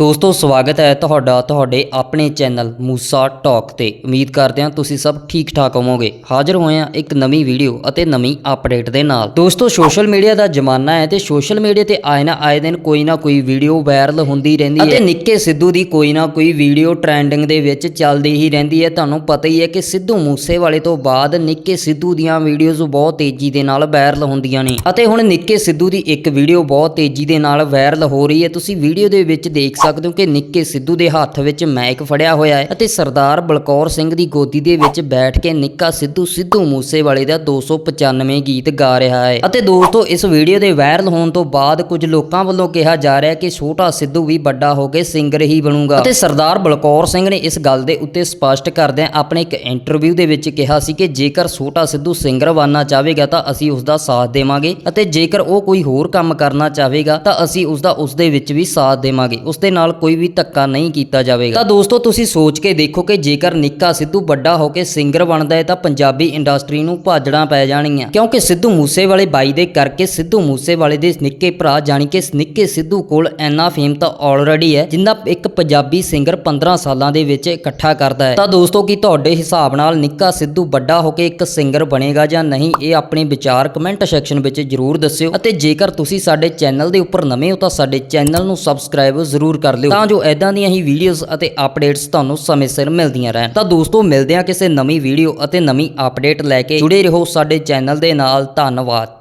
ਦੋਸਤੋ ਸਵਾਗਤ ਹੈ ਤੁਹਾਡਾ ਤੁਹਾਡੇ ਆਪਣੇ ਚੈਨਲ ਮੂਸਾ ਟਾਕ ਤੇ। ਉਮੀਦ ਕਰਦੇ ਹਾਂ ਤੁਸੀਂ ਸਭ ਠੀਕ ਠਾਕ ਹੋਵੋਗੇ। ਹਾਜ਼ਰ ਹੋਏ ਹਾਂ ਇੱਕ ਨਵੀਂ ਵੀਡੀਓ ਅਤੇ ਨਵੀਂ ਅਪਡੇਟ ਦੇ ਨਾਲ। ਦੋਸਤੋ ਸੋਸ਼ਲ ਮੀਡੀਆ ਦਾ ਜ਼ਮਾਨਾ ਹੈ ਤੇ ਸੋਸ਼ਲ ਮੀਡੀਆ ਤੇ ਆਏ ਨਾ ਆਏ ਦਿਨ ਕੋਈ ਨਾ ਕੋਈ ਵੀਡੀਓ ਵਾਇਰਲ ਹੁੰਦੀ ਰਹਿੰਦੀ ਹੈ। ਅਤੇ ਨਿੱਕੇ ਸਿੱਧੂ ਦੀ ਕੋਈ ਨਾ ਕੋਈ ਵੀਡੀਓ ਟ੍ਰੈਂਡਿੰਗ ਦੇ ਵਿੱਚ ਚੱਲਦੀ ਹੀ ਰਹਿੰਦੀ ਹੈ। ਤੁਹਾਨੂੰ ਪਤਾ ਹੀ ਹੈ ਕਿ ਸਿੱਧੂ ਮੂਸੇਵਾਲੇ ਤੋਂ ਬਾਅਦ ਨਿੱਕੇ ਸਿੱਧੂ ਦੀਆਂ ਵੀਡੀਓਜ਼ ਬਹੁਤ ਤੇਜ਼ੀ ਦੇ ਨਾਲ ਵਾਇਰਲ ਹੁੰਦੀਆਂ ਨੇ। ਅਤੇ ਹੁਣ ਨਿੱਕੇ ਸਿੱਧੂ ਦੀ ਇੱਕ ਵੀਡੀਓ ਬਹੁਤ ਤੇਜ਼ੀ ਦੇ ਨਾਲ ਵਾਇਰਲ ਹੋ ਰਹੀ ਹੈ। ਤੁਸੀਂ ਵੀਡੀਓ ਦੇ ਵਿੱਚ ਦੇਖ ਸਕਦੇ ਸਕਦੇ ਹੋ ਕਿ ਨਿੱਕੇ ਸਿੱਧੂ ਦੇ ਹੱਥ ਵਿੱਚ ਮਾਈਕ ਫੜਿਆ ਹੋਇਆ ਹੈ ਅਤੇ ਸਰਦਾਰ ਬਲਕੌਰ ਸਿੰਘ ਦੀ ਗੋਦੀ ਦੇ ਵਿੱਚ ਬੈਠ ਕੇ ਨਿੱਕਾ ਸਿੱਧੂ ਸਿੱਧੂ ਮੂਸੇਵਾਲੇ ਦਾ 295 ਗੀਤ ਗਾ ਰਿਹਾ ਹੈ। ਅਤੇ ਦੋਸਤੋ, ਇਸ ਵੀਡੀਓ ਦੇ ਵਾਇਰਲ ਹੋਣ ਤੋਂ ਬਾਅਦ ਕੁਝ ਲੋਕਾਂ ਵੱਲੋਂ ਕਿਹਾ ਜਾ ਰਿਹਾ ਹੈ ਕਿ ਛੋਟਾ ਸਿੱਧੂ ਵੀ ਵੱਡਾ ਹੋ ਕੇ ਸਿੰਗਰ ਹੀ ਬਣੂਗਾ। ਅਤੇ ਸਰਦਾਰ ਬਲਕੌਰ ਸਿੰਘ ਨੇ ਇਸ ਗੱਲ ਦੇ ਉੱਤੇ ਸਪਸ਼ਟ ਕਰਦਿਆਂ ਆਪਣੇ ਇੱਕ ਇੰਟਰਵਿਊ ਦੇ ਵਿੱਚ ਕਿਹਾ ਸੀ ਕਿ ਜੇਕਰ ਛੋਟਾ ਸਿੱਧੂ ਸਿੰਗਰ ਬਣਨਾ ਚਾਹੇਗਾ ਤਾਂ ਅਸੀਂ ਉਸ ਦਾ ਸਾਥ ਦੇਵਾਂਗੇ ਅਤੇ ਜੇਕਰ ਉਹ ਕੋਈ ਹੋਰ ਕੰਮ ਕਰਨਾ ਚਾਹੇਗਾ ਤਾਂ ਅਸੀਂ ਉਸ ਦਾ ਉਸ ਦੇ ਵਿੱਚ ਵੀ ਸਾਥ ਦੇਵਾਂਗੇ। ਉਸ ਦੇ ਨਾਲ ਕੋਈ ਵੀ ਧੱਕਾ ਨਹੀਂ ਕੀਤਾ ਜਾਵੇਗਾ। ਤਾਂ ਦੋਸਤੋ, ਤੁਸੀਂ ਸੋਚ ਕੇ ਦੇਖੋ ਕਿ ਜੇਕਰ ਨਿੱਕਾ ਸਿੱਧੂ ਵੱਡਾ ਹੋ ਕੇ ਸਿੰਗਰ ਬਣਦਾ ਹੈ ਤਾਂ ਪੰਜਾਬੀ ਇੰਡਸਟਰੀ ਨੂੰ ਭਾਜੜਾਂ ਪੈ ਜਾਣਗੀਆਂ ਕਿਉਂਕਿ ਸਿੱਧੂ ਮੂਸੇਵਾਲੇ ਬਾਈ ਦੇ ਕਰਕੇ ਸਿੱਧੂ ਮੂਸੇਵਾਲੇ ਦੇ ਨਿੱਕੇ ਭਰਾ ਜਾਣੀ ਕਿ ਨਿੱਕੇ ਸਿੱਧੂ ਕੋਲ ਇੰਨਾ ਫੇਮ ਤਾਂ ਆਲਰੇਡੀ ਹੈ, ਜਿੰਨਾ ਇੱਕ ਪੰਜਾਬੀ ਸਿੰਗਰ 15 ਸਾਲਾਂ ਦੇ ਵਿੱਚ ਇਕੱਠਾ ਕਰਦਾ ਹੈ। ਤਾਂ ਦੋਸਤੋ, ਕੀ ਤੁਹਾਡੇ ਹਿਸਾਬ ਨਾਲ ਨਿੱਕਾ ਸਿੱਧੂ ਵੱਡਾ ਹੋ ਕੇ ਇੱਕ ਸਿੰਗਰ ਬਣੇਗਾ ਜਾਂ ਨਹੀਂ, ਇਹ ਆਪਣੇ ਵਿਚਾਰ ਕਮੈਂਟ ਸੈਕਸ਼ਨ ਵਿੱਚ ਜਰੂਰ ਦੱਸਿਓ। ਅਤੇ ਜੇਕਰ ਤੁਸੀਂ ਸਾਡੇ ਚੈਨਲ ਦੇ ਉੱਪਰ ਨਵੇਂ ਹੋ ਤਾਂ ਸਾਡੇ ਚੈਨਲ ਨੂੰ ਸਬਸਕ੍ਰਾਈਬ ਜ਼ਰੂਰ ਕਰ ਕਰ ਲਿਓ। ਤਾਂ ਜੋ ਐਦਾਂ ਦੀਆਂ ਹੀ ਵੀਡੀਓਜ਼ ਅਤੇ ਅਪਡੇਟਸ ਤੁਹਾਨੂੰ ਸਮੇਂ ਸਿਰ ਮਿਲਦੀਆਂ ਰਹਿਣ। ਤਾਂ ਦੋਸਤੋ, ਮਿਲਦੇ ਹਾਂ ਕਿਸੇ ਨਵੀਂ ਵੀਡੀਓ ਅਤੇ ਨਵੀਂ ਅਪਡੇਟ ਲੈ ਕੇ। ਜੁੜੇ ਰਹੋ ਸਾਡੇ ਚੈਨਲ ਦੇ ਨਾਲ। ਧੰਨਵਾਦ।